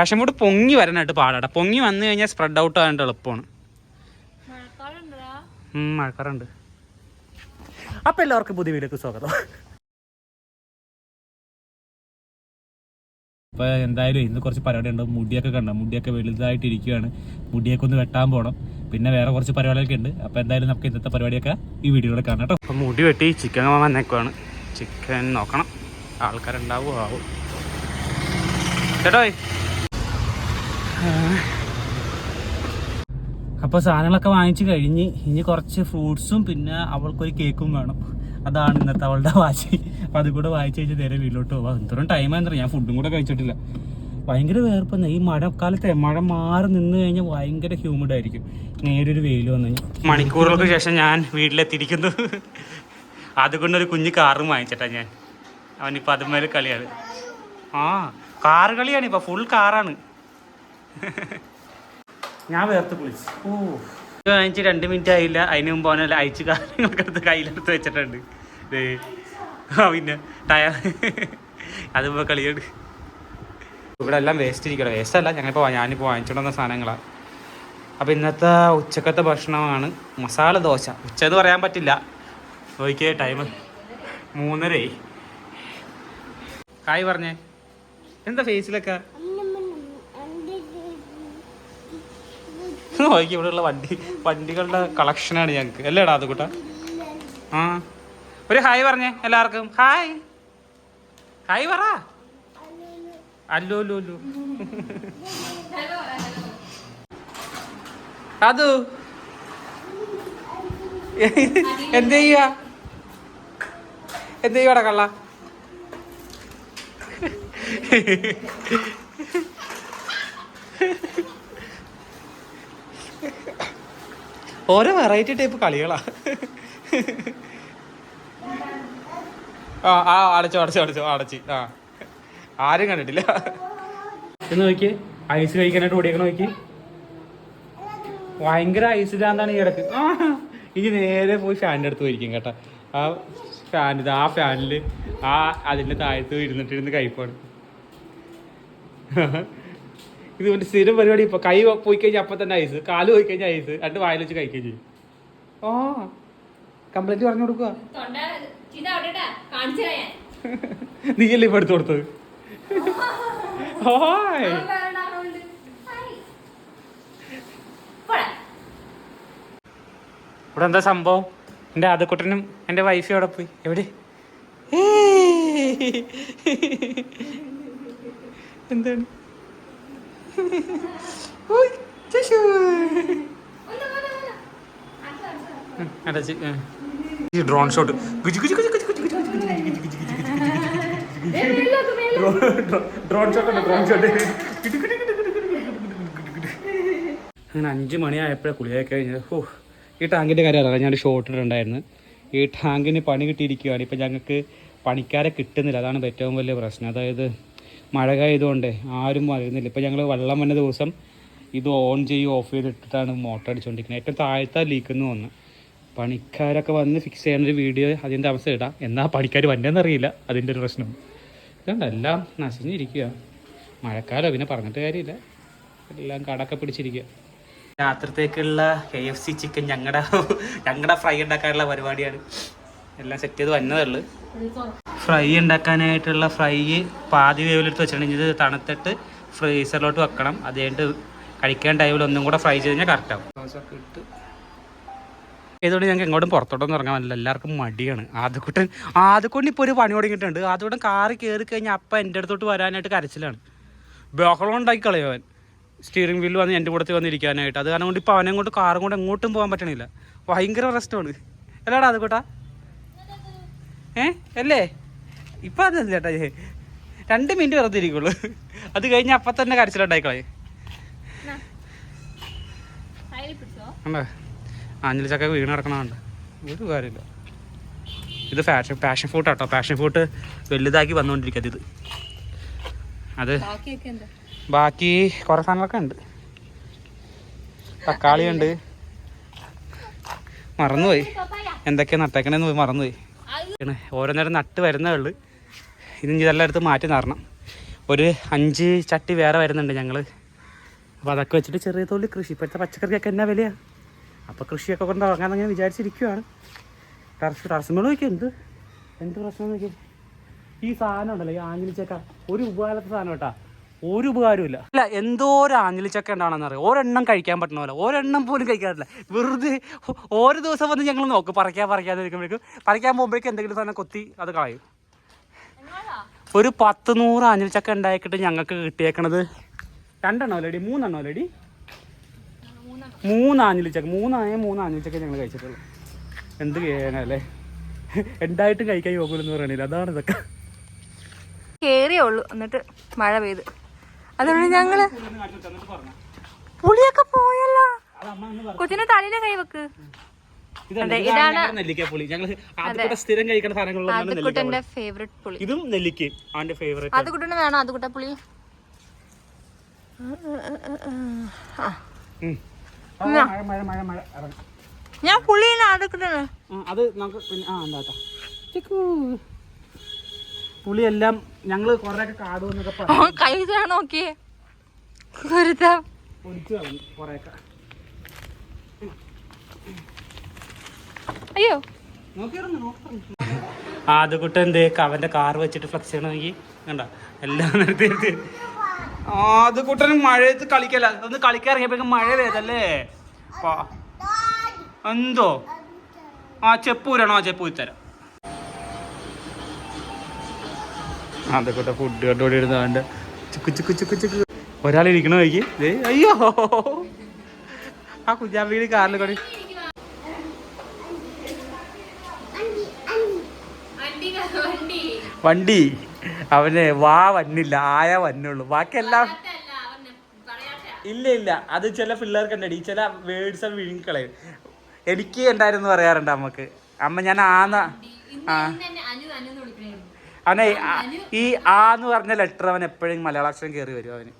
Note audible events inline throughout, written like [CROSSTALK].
Passion fruit പൊങ്ങി വരാനായിട്ട് പാടാട്ടാ പൊങ്ങി വന്നു കഴിഞ്ഞാൽ സ്പ്രെഡ് ഔട്ട് ആകാനായിട്ട് എളുപ്പമാണ്. മഴക്കാറുണ്ട്. അപ്പം എല്ലാവർക്കും പുതിയ വീഡിയോക്ക് സ്വാഗതം. അപ്പോൾ എന്തായാലും ഇന്ന് കുറച്ച് പരിപാടി ഉണ്ട് മുടിയൊക്കെ കണ്ട? മുടിയൊക്കെ വലുതായിട്ട് ഇരിക്കുകയാണ് മുടിയൊക്കെ ഒന്ന് വെട്ടാൻ പോകണം പിന്നെ വേറെ കുറച്ച് പരിപാടികളൊക്കെ ഉണ്ട്. അപ്പോൾ എന്തായാലും നമുക്ക് ഇന്നത്തെ പരിപാടിയൊക്കെ ഈ വീഡിയോയിൽ കാണാം കേട്ടോ. അപ്പോൾ മുടി വെട്ടി ചിക്കൻ വന്നേക്കുവാണ്. ചിക്കൻ നോക്കണം. ആൾക്കാരുണ്ടാവുമോ ആവും. ചേട്ടോ അപ്പോൾ സാധനങ്ങളൊക്കെ വാങ്ങിച്ചു കഴിഞ്ഞ് ഇനി കുറച്ച് ഫ്രൂട്ട്സും പിന്നെ അവൾക്കൊരു കേക്കും വേണം. അതാണ് ഇന്നത്തെ അവളുടെ വാശി. അപ്പം അത് കൂടെ വായിച്ചു കഴിഞ്ഞാൽ നേരെ വീട്ടിലോട്ട് പോവാം. എന്തോരം ടൈം എന്താ ഞാൻ ഫുഡും കൂടെ കഴിച്ചിട്ടില്ല. ഭയങ്കര വേർപ്പെന്ന്. ഈ മഴക്കാലത്തെ മഴ മാറി നിന്ന് കഴിഞ്ഞാൽ ഭയങ്കര ഹ്യൂമിഡ് ആയിരിക്കും. നേരൊരു വെയിൽ വന്നു കഴിഞ്ഞാൽ മണിക്കൂറുകൾക്ക് ശേഷം ഞാൻ വീട്ടിലെത്തിയിരിക്കുന്നു. അതുകൊണ്ടൊരു കുഞ്ഞ് കാറും വാങ്ങിച്ചിട്ടാ ഞാൻ. അവനിപ്പോൾ അതുമേലെ കളിയാണ്. ആ കാറ് കളിയാണ് ഇപ്പോൾ ഫുൾ കാറാണ് ഞാൻ വേർത്ത് കുളിച്ചു. ഓ. വാങ്ങിച്ച് രണ്ട് മിനിറ്റ് ആയില്ല. അതിന് മുമ്പ് അവനെ അയച്ചു കാര്യങ്ങളൊക്കെ എടുത്ത് കയ്യിലെടുത്ത് വെച്ചിട്ടുണ്ട്. ആ പിന്നെ ടയർ അതിപ്പോ കളിയുണ്ട് ഇവിടെ എല്ലാം വേസ്റ്റ് ഇരിക്കണം. വേസ്റ്റ് അല്ല ഞങ്ങളിപ്പോൾ ഞാനിപ്പോൾ വാങ്ങിച്ചുകൊണ്ടുവന്ന വന്ന സാധനങ്ങളാണ് അപ്പോൾ ഇന്നത്തെ ഉച്ചക്കത്തെ ഭക്ഷണമാണ് മസാല ദോശ. ഉച്ച എന്ന് പറയാൻ പറ്റില്ല. നോക്കിയേ ടൈം മൂന്നരയായി. കായ് പറഞ്ഞേ. എന്താ ഫേസിലൊക്കെ [LAUGHS] നോക്കി ഇവിടെയുള്ള വണ്ടി വണ്ടികളുടെ കളക്ഷനാണ് ഞങ്ങൾക്ക് അല്ലേടാ അത് കൂട്ട ആ. ഒരു ഹായ് പറഞ്ഞേ എല്ലാവർക്കും. ഹായ്. ഹായ് പറ. അല്ലോ അല്ലോ [LAUGHS] അതു. [LAUGHS] എന്ത് ചെയ്യ എന്ത് ചെയ്യടക്കള്ള കള്ള? ഓരോ വെറൈറ്റി ടൈപ്പ് കളികളാ. ആ ആ അടച്ചോ അടച്ചോ അടച്ചോ ആ ആരും കണ്ടിട്ടില്ല. എന്ന് നോക്കി. ഐസ് കഴിക്കാനായിട്ട് ഓടിയേക്കണ നോക്കി. ഭയങ്കര ഐസ് ഇല്ലാന്നാണ് ഈ ഇടയ്ക്ക്. ഇനി നേരെ പോയി ഫാനിന്റെ അടുത്ത് പോയിരിക്കും കേട്ടോ. ആ ഫാൻ ആ ഫാനിൽ ആ അതിന്റെ താഴത്ത് ഇരുന്നിട്ടിരുന്ന് കഴിപ്പാണ് ഇത് ഒരു സ്ഥിരം പരിപാടി ഇപ്പൊ കൈ പോയി കഴിഞ്ഞാൽ അപ്പൊ തന്നെ ഐസ്. കാൽ പോയി കഴിഞ്ഞാൽ ഐസ്. രണ്ട് വായിൽ വെച്ച് കഴിക്കുകയും ചെയ്യും ഓ കംപ്ലൈന്റ് പറഞ്ഞു കൊടുക്കുക. നീയല്ലേ ഇപ്പൊ എടുത്തു കൊടുത്തത്? ഹായ്. ഇവിടെ എന്താ സംഭവം? എന്റെ ആദ്യക്കുട്ടനും എന്റെ വൈഫും അവിടെ പോയി? എവിടെ? എന്താണ്? Drone shot drone shot drone shot അങ്ങനെ അഞ്ച് മണിയായപ്പോഴേ കുളിയായി കഴിഞ്ഞത് ഓ ഈ ടാങ്കിന്റെ കാര്യം അറിയാം ഞാൻ ഷോട്ട് ഇട്ടിട്ടുണ്ടായിരുന്നു ഈ ടാങ്കിന് പണി കിട്ടിയിരിക്കുകയാണ് ഇപ്പം ഞങ്ങൾക്ക് പണിക്കാരെ കിട്ടുന്നില്ല അതാണ് ഏറ്റവും വലിയ പ്രശ്നം അതായത് മഴ ആയതുകൊണ്ട് ആരും അറിയുന്നില്ല. ഇപ്പം ഞങ്ങൾ വെള്ളം വന്ന ദിവസം ഇത് ഓൺ ചെയ്യും ഓഫ് ചെയ്തിട്ടിട്ടാണ് മോട്ടർ അടിച്ചുകൊണ്ടിരിക്കുന്നത് ഏറ്റവും താഴത്തെ ലീക്കെന്ന് വന്ന് പണിക്കാരൊക്കെ വന്ന് ഫിക്സ് ചെയ്യുന്ന ഒരു വീഡിയോ അതിന്റെ അവസ്ഥ ഇടാം. എന്നാൽ പണിക്കാർ വന്നതെന്ന് അറിയില്ല അതിന്റെ ഒരു പ്രശ്നം. ഇതുകൊണ്ട് എല്ലാം നശിഞ്ഞിരിക്കുക മഴക്കാലം പിന്നെ പറഞ്ഞിട്ട് കാര്യമില്ല. എല്ലാം കടക്കെ പിടിച്ചിരിക്കുക രാത്രിത്തേക്കുള്ള കെ എഫ് സി ചിക്കൻ ഞങ്ങളുടെ ഞങ്ങളുടെ ഫ്രൈ ഉണ്ടാക്കാനുള്ള പരിപാടിയാണ്. എല്ലാം സെറ്റ് ചെയ്ത് വന്നതേ ഉള്ളൂ. ഫ്രൈ ഉണ്ടാക്കാനായിട്ടുള്ള ഫ്രൈ പാതി വേവിലെടുത്ത് വെച്ചിട്ടുണ്ടെങ്കിൽ ഇത് തണുത്തിട്ട് ഫ്രീസറിലോട്ട് വെക്കണം. അത് കഴിഞ്ഞിട്ട് കഴിക്കാൻ ടൈമിൽ ഒന്നും കൂടെ ഫ്രൈ ചെയ്ത് കഴിഞ്ഞാൽ കറക്റ്റാവും ഇട്ട്. ഇതുകൊണ്ട് ഞങ്ങൾക്ക് എങ്ങോട്ടും പുറത്തോട്ടൊന്നും ഇറങ്ങാൻ പറ്റില്ല. എല്ലാവർക്കും മടിയാണ്. ആദ്യക്കൂട്ടൻ ആദ്യക്കൂട്ടൻ ഇപ്പോൾ ഒരു പണി തുടങ്ങിയിട്ടുണ്ട്. ആദ്യക്കൂട്ടൻ കാറ് കയറി കഴിഞ്ഞാൽ അപ്പം എന്റെ അടുത്തോട്ട് വരാനായിട്ട് കരച്ചിലാണ്. ബഹളം ഉണ്ടാക്കി കളയവൻ അവൻ. സ്റ്റിയറിംഗ് വീലിൽ വന്ന് എന്റെ കൂടത്തിൽ വന്നിരിക്കാനായിട്ട് അത് കാരണം കൊണ്ട് ഇപ്പോൾ അവനെ കൊണ്ട് കാറും കൊണ്ട് എങ്ങോട്ടും പോകാൻ പറ്റണില്ല. ഭയങ്കര പ്രശ്നമാണ് അല്ലാടാ അതുകൂട്ടാ ഏ? അല്ലേ? ഇപ്പം അതല്ല ചേട്ടാ. രണ്ട് മിനിറ്റ് വെറുതെ ഇരിക്കുള്ളൂ. അത് കഴിഞ്ഞ് അപ്പം തന്നെ കരച്ചിലുണ്ടായിക്കളെ. കണ്ടോ ആഞ്ഞിലി ചക്ക വീണ് കിടക്കണമുണ്ട് ഒരു കാര്യമില്ല. ഇത് ഫാഷൻ പാഷൻ ഫ്രൂട്ട് കേട്ടോ പാഷൻ ഫ്രൂട്ട് വലുതാക്കി വന്നുകൊണ്ടിരിക്കത് ഇത്. അത് ബാക്കി കുറേ സാധനങ്ങളൊക്കെ ഉണ്ട്. തക്കാളി ഉണ്ട്. മറന്നുപോയി. എന്തൊക്കെയാണ് നട്ടേക്കണേന്ന് പോയി മറന്നുപോയി. ഓരോന്നേരം നേരം നട്ട് വരുന്നേ ഉള്ളു. ഇനി ഇതെല്ലാം എടുത്ത് മാറ്റി നടണം ഒരു അഞ്ച് ചട്ടി വേറെ വരുന്നുണ്ട് ഞങ്ങൾ അപ്പോൾ അതൊക്കെ വെച്ചിട്ട് ചെറിയ തോതിൽ കൃഷി. ഇപ്പോഴത്തെ പച്ചക്കറിക്കൊക്കെ എന്നാ വിലയാണ് അപ്പോൾ കൃഷിയൊക്കെ കൊണ്ട് തുടങ്ങാമെന്ന് ഇവിചാരിച്ചിരിക്കുവാണ് ടർഫ് ടർസുമ്പോൾ നോക്കിയാൽ എന്ത്? എന്ത് പ്രശ്നം നോക്കിയാൽ ഈ സാധനം ഉണ്ടല്ലോ ഈ ആഞ്ഞിലിച്ചക്ക. ഒരു ഉപകാരത്തെ സാധനം കേട്ടാ. ഒരു ഉപകാരമില്ല ഇല്ല. എന്തോ ഒരു ആഞ്ഞിലിച്ചക്ക ഉണ്ടാണെന്ന് അറിയാം? ഒരെണ്ണം കഴിക്കാൻ പറ്റുന്ന പോലെ. ഒരെണ്ണം പോലും കഴിക്കാറില്ല. വെറുതെ ഓരോ ദിവസം വന്ന് ഞങ്ങൾ നോക്കും. പറിക്കാൻ പറിക്കാതെ ഇരിക്കുമ്പോഴേക്കും പറിക്കാൻ പോകുമ്പോഴേക്കും എന്തെങ്കിലും സാധനം കൊത്തി അത് കളയും. ഒരു പത്ത് നൂറ് ആഞ്ഞിലിച്ചക്ക ഉണ്ടാക്കിയിട്ട് ഞങ്ങൾക്ക് കിട്ടിയേക്കണത് രണ്ടെണ്ണം അല്ലേടി മൂന്നെണ്ണം അല്ലേടി? മൂന്ന് ചക്ക മൂന്നായ മൂന്ന് ചക്ക ഞങ്ങൾ കഴിച്ചിട്ടുള്ളൂ. എന്ത് ചെയ്യാനല്ലേ ഉണ്ടായിട്ടും കഴിക്കാൻ യോഗമില്ലെന്ന് പറയണില്ല. അതാണ് ഇതൊക്കെ. കേറിയേ ഉള്ളൂ. എന്നിട്ട് മഴ പെയ്ത്. അതുകൊണ്ട് ഞങ്ങൾ പുളിയൊക്കെ പോയല്ലോ. കൊച്ചിന്റെ തലയിലെ കൈ വെക്ക്. ഇതാണ് ഞങ്ങൾ ആദ്യത്തെ സ്ഥിരം കഴിക്കുന്ന സാധനങ്ങളിലൊന്നാണ് നെല്ലിക്ക അതുകുട്ടന്റെ ഫേവറേറ്റ് പുളി. ഇതും നെല്ലിക്ക അവന്റെ ഫേവറേറ്റ് വേണം പുളി? മഴ മഴ ഇറങ്ങ്. ഞാൻ ആ, അത് നമുക്ക് പിന്നെ ആ എന്താ പുളിയെല്ലാം കാട് കൈ നോക്കിയേ. കുരുത്ത കളഞ്ഞു കൊറേയൊക്കെ. അയ്യോ ആദ്യക്കുട്ട എന്ത് അവന്റെ കാർ വെച്ചിട്ട് ഫ്ലക്സ് ചെയ്യണമെങ്കിൽ കണ്ട? എല്ലാം നിർത്തി ആദ്യക്കുട്ടന് മഴയത്ത് കളിക്കല ഒന്ന് കളിക്കാൻ ഇറങ്ങിയപ്പോ മഴ വേദല്ലേ എന്തോ? ആ ചെപ്പൂരാണോ ആ ചെപ്പൂരി തരാം. ആദ്യക്കുട്ട ഫുഡ് കണ്ടോടി ഇരുന്നാണ്ട് ചുക്ക് ചുക്ക് ചുക്ക് ചുക്ക്. ഒരാൾ ഇരിക്കണ നോക്കി അയ്യോ. ആ കുഞ്ഞാമ്പിയുടെ കാറിൽ കൂടി വണ്ടി. അവന് വാ വന്നില്ല ആയ വന്നുള്ളൂ. ബാക്കിയെല്ലാം ഇല്ല ഇല്ല. അത് ചില പിള്ളേർക്ക് ഉണ്ടടി. ചില വേർഡ്സ് വിഴുങ്ങിക്കളയും. എനിക്ക് ഉണ്ടായിരുന്നു പറയാറുണ്ട് അമ്മയ്ക്ക്? അമ്മ ഞാൻ ആന്ന ആ. അവനെ ഈ ആ എന്ന് പറഞ്ഞ ലെറ്റർ അവൻ എപ്പോഴും മലയാള അക്ഷരം കയറി വരും അവന്.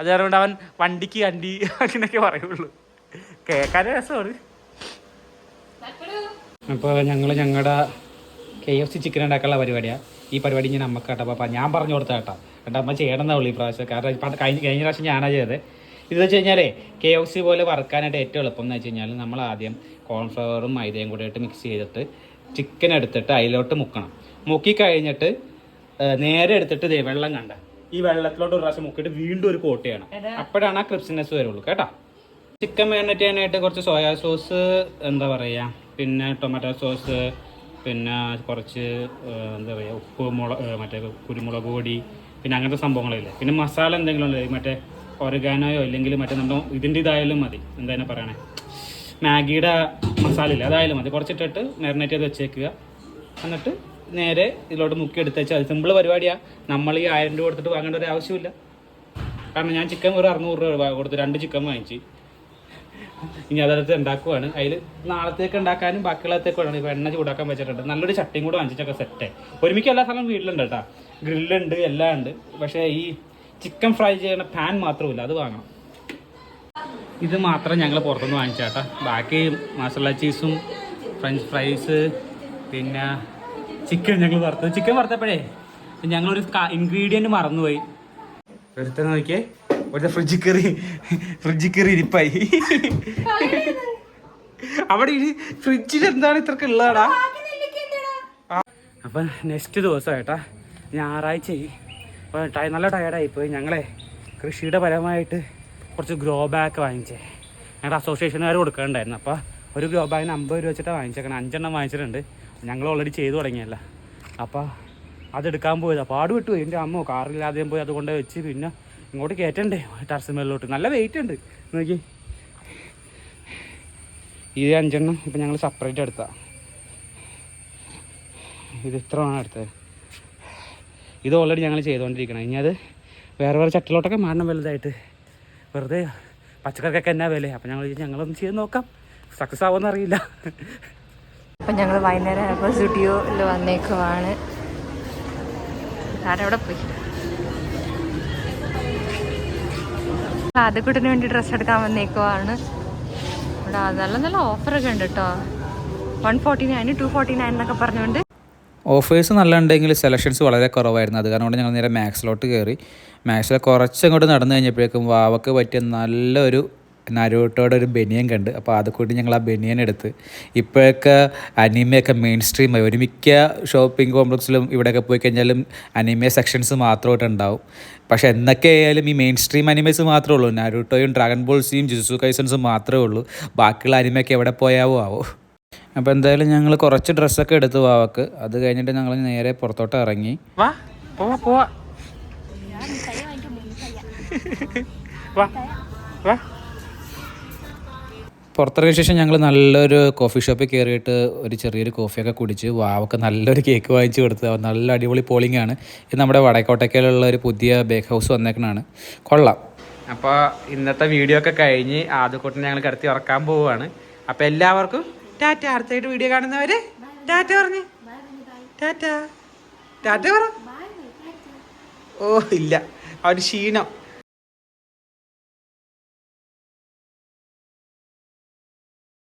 അത് കാരണം അവൻ വണ്ടിക്ക് കണ്ടി അങ്ങനെയൊക്കെ പറയുള്ളൂ. കേൾക്കാൻ രസമാണ്. അപ്പോൾ ഞങ്ങൾ ഞങ്ങളുടെ കെ എഫ് സി ചിക്കൻ ഉണ്ടാക്കാനുള്ള പരിപാടിയാണ് ഈ പരിപാടി ഞാൻ അമ്മയ്ക്ക് കേട്ടോ. അപ്പം ഞാൻ പറഞ്ഞു കൊടുത്ത കേട്ടോ. കേട്ടോ അമ്മ ചെയ്യണമെന്നാ ഉള്ളൂ ഈ പ്രാവശ്യം കാരണം പണ്ട് കഴിഞ്ഞ കഴിഞ്ഞ പ്രാവശ്യം ഞാനാ ചെയ്തത്. ഇതെന്ന് വെച്ച് കഴിഞ്ഞാലേ കെ എഫ് സി പോലെ വറുക്കാനായിട്ട് ഏറ്റവും എളുപ്പം എന്ന് വെച്ച് കഴിഞ്ഞാൽ നമ്മൾ ആദ്യം കോൺഫ്ലവറും മൈദയും കൂടെ ഇട്ട് മിക്സ് ചെയ്തിട്ട് ചിക്കൻ എടുത്തിട്ട് അതിലോട്ട് മുക്കണം. മുക്കി കഴിഞ്ഞിട്ട് നേരെ എടുത്തിട്ട് ദേ വെള്ളം കണ്ട. ഈ വെള്ളത്തിലോട്ട് ഒരു പ്രാവശ്യം മുക്കിയിട്ട് വീണ്ടും ഒരു കോട്ട് ചെയ്യണം. അപ്പോഴാണ് ആ ക്രിപ്സിനെസ് വരുള്ളൂ കേട്ടോ. ചിക്കൻ മാരിനേറ്റ് ചെയ്യാനായിട്ട് കുറച്ച് സോയാ സോസ് എന്താ പറയുക പിന്നെ ടൊമാറ്റോ സോസ് പിന്നെ കുറച്ച് എന്താ പറയുക ഉപ്പ് മുള മറ്റേ കുരുമുളക് പൊടി പിന്നെ അങ്ങനത്തെ സംഭവങ്ങളില്ലേ. പിന്നെ മസാല എന്തെങ്കിലും ഉള്ളത് മറ്റേ ഒരഗാനോയോ അല്ലെങ്കിൽ മറ്റേ നമ്മൾ ഇതിന്റെ ഇതായാലും മതി. എന്താ പറയണേ? മാഗിയുടെ മസാല ഇല്ല? അതായാലും മതി. കുറച്ചിട്ടിട്ട് മാരിനേറ്റ് ചെയ്ത് വെച്ചേക്കുക. എന്നിട്ട് നേരെ ഇതിലോട്ട് മുക്കി എടുത്ത് വെച്ചാൽ അത് സിമ്പിൾ പരിപാടിയാണ് നമ്മൾ ഈ ആയിരം രൂപ കൊടുത്തിട്ട് വാങ്ങേണ്ട ഒരു ആവശ്യമില്ല. കാരണം ഞാൻ ചിക്കൻ ഒരു അറുന്നൂറ് രൂപ കൊടുത്ത്. രണ്ട് ചിക്കൻ വാങ്ങിച്ച്. ഇനി അതെടുത്ത് ഉണ്ടാക്കുവാണ്. അതിൽ നാളത്തേക്ക് ഉണ്ടാക്കാനും ബാക്കിയുള്ളത്തേക്കാണ് ഇപ്പോൾ എണ്ണ ചൂടാക്കാൻ വെച്ചിട്ടുണ്ട്. നല്ലൊരു ചട്ടിയും കൂടെ വാങ്ങിച്ചൊക്കെ സെറ്റ് ഒരുമിക്ക് എല്ലാ സ്ഥലവും വീട്ടിലുണ്ട് കേട്ടോ. ഗ്രില്ലുണ്ട് എല്ലാം ഉണ്ട്. പക്ഷേ ഈ ചിക്കൻ ഫ്രൈ ചെയ്യുന്ന പാൻ മാത്രമില്ല അത് വാങ്ങണം. ഇത് മാത്രം ഞങ്ങൾ പുറത്തുനിന്ന് വാങ്ങിച്ചാട്ടാ ബാക്കി മസാല ചീസും ഫ്രഞ്ച് ഫ്രൈസ് പിന്നെ ചിക്കൻ ഞങ്ങൾ വറുത്തത്. ചിക്കൻ വറുത്തപ്പോഴേ ഞങ്ങളൊരു ഇൻഗ്രീഡിയന്റ് മറന്നുപോയി. ഒരുത്തൻ നോക്കിയേ. ഒരു ഫ്രിഡ്ജിൽ കയറി ഫ്രിഡ്ജിൽ കയറി ഇരിപ്പായി. അവിടെ ഈ ഫ്രിഡ്ജിൽ എന്താണ് ഇത്രക്ക് ഉള്ളതാടാ? അപ്പം നെക്സ്റ്റ് ദിവസമായിട്ടാ ഞായറാഴ്ച അപ്പോൾ ടയ നല്ല ടയർഡായിപ്പോയി ഞങ്ങളെ കൃഷിയുടെ പരമായിട്ട് കുറച്ച് ഗ്രോ ബാഗ് വാങ്ങിച്ചേ. ഞങ്ങളുടെ അസോസിയേഷനുകാർ കൊടുക്കാനുണ്ടായിരുന്നു. അപ്പോൾ ഒരു ഗ്രോ ബാഗിന് അമ്പത് രൂപ വെച്ചിട്ടാണ് വാങ്ങിച്ചേക്കണം. അഞ്ചെണ്ണം വാങ്ങിച്ചിട്ടുണ്ട്. ഞങ്ങൾ ഓൾറെഡി ചെയ്തു തുടങ്ങിയല്ല. അപ്പോൾ അതെടുക്കാൻ പോയത്. അപ്പോൾ ആട് വിട്ടു എന്റെ അമ്മ കാറില്ലാതെയും പോയി. അതുകൊണ്ട് വെച്ച്. പിന്നെ ഇങ്ങോട്ട് കയറ്റണ്ടേ ടർസിന് നല്ല വെയിറ്റ് ഉണ്ട്. നോക്കി. ഈ അഞ്ചെണ്ണം. ഇപ്പം ഞങ്ങൾ സെപ്പറേറ്റ് എടുത്താ. ഇത് ഇത്രയാണ് എടുത്തത്. ഇത് ഓൾറെഡി ഞങ്ങൾ ചെയ്തുകൊണ്ടിരിക്കണം ഇനി അത് വേറെ വേറെ ചട്ടിലോട്ടൊക്കെ മാറണം വലുതായിട്ട്. വെറുതെ പച്ചക്കറിക്കൊക്കെ എന്നാ വില? അപ്പം ഞങ്ങൾ ഞങ്ങളൊന്ന് ചെയ്ത് നോക്കാം. സക്സസ് ആവുമെന്ന് അറിയില്ല. അപ്പം ഞങ്ങൾ വൈകുന്നേരം ആയപ്പോൾ സ്റ്റുഡിയോയിൽ വന്നേക്കുവാണ്. ആരവിടെ പോയി? ആദ്യക്കുട്ടിന് വേണ്ടി ഡ്രസ്സ് എടുക്കാൻ വന്നേക്കുവാണ്. ഇവിടെ നല്ല നല്ല ഓഫറൊക്കെ ഉണ്ട് കേട്ടോ one forty nine two forty nine എന്നൊക്കെ പറഞ്ഞുകൊണ്ട്. ഓഫേഴ്സ് നല്ല ഉണ്ടെങ്കിൽ സെലക്ഷൻസ് വളരെ കുറവായിരുന്നു. അത് കാരണം കൊണ്ട് ഞങ്ങൾ നേരെ മാക്സിലോട്ട് കയറി. മാക്സിൽ കുറച്ചങ്ങോട്ട് നടന്നു കഴിഞ്ഞപ്പോഴേക്കും വാവക്ക് പറ്റിയ നല്ലൊരു നരോട്ടോടെ ഒരു ബനിയൻ കണ്ട്. അപ്പോൾ അത് കൂടി ഞങ്ങൾ ആ ബനിയൻ എടുത്ത്. ഇപ്പോഴൊക്കെ അനിമയൊക്കെ മെയിൻ സ്ട്രീമായി ഒരു മിക്ക ഷോപ്പിംഗ് കോംപ്ലക്സിലും ഇവിടെയൊക്കെ പോയി കഴിഞ്ഞാലും അനിമയ സെക്ഷൻസ് മാത്രമായിട്ട് ഉണ്ടാവും. പക്ഷേ എന്നൊക്കെ ആയാലും ഈ മെയിൻ സ്ട്രീം അനിമേസ് മാത്രമേ ഉള്ളൂ. നാരുട്ടോയും ഡ്രാഗൺ ബോൾസിയും ജിസു കൈസൻസും മാത്രമേ ഉള്ളൂ. ബാക്കിയുള്ള അനിമയൊക്കെ എവിടെ പോയാവോ ആവോ. അപ്പോൾ എന്തായാലും ഞങ്ങൾ കുറച്ച് ഡ്രസ്സൊക്കെ എടുത്തു വാവക്ക്. അത് കഴിഞ്ഞിട്ട് ഞങ്ങൾ നേരെ പുറത്തോട്ട് ഇറങ്ങി. വാ പോവാ പോവാ. വാ വാ. പുറത്തിറങ്ങിയ ശേഷം ഞങ്ങൾ നല്ലൊരു കോഫി ഷോപ്പിൽ കയറിയിട്ട് ഒരു ചെറിയൊരു കോഫിയൊക്കെ കുടിച്ച് വാവൊക്കെ നല്ലൊരു കേക്ക് വാങ്ങിച്ചു കൊടുത്ത് നല്ല അടിപൊളി പോളിംഗ് ആണ്. ഇത് നമ്മുടെ വടക്കോട്ടക്കയിലുള്ള ഒരു പുതിയ ബേക്ക് ഹൗസ് വന്നേക്കണാണ്. കൊള്ളാം. അപ്പോൾ ഇന്നത്തെ വീഡിയോ ഒക്കെ കഴിഞ്ഞ് ആദ്യക്കൂട്ടിനെ ഞങ്ങൾ കിടത്തി ഉറക്കാൻ പോവുകയാണ്. അപ്പോൾ എല്ലാവർക്കും ടാറ്റ. അടുത്തായിട്ട് വീഡിയോ കാണുന്നവർ ടാറ്റ പറഞ്ഞു. ടാറ്റ. ടാറ്റ പറ. ഓ ഇല്ല. അവന് ക്ഷീണം.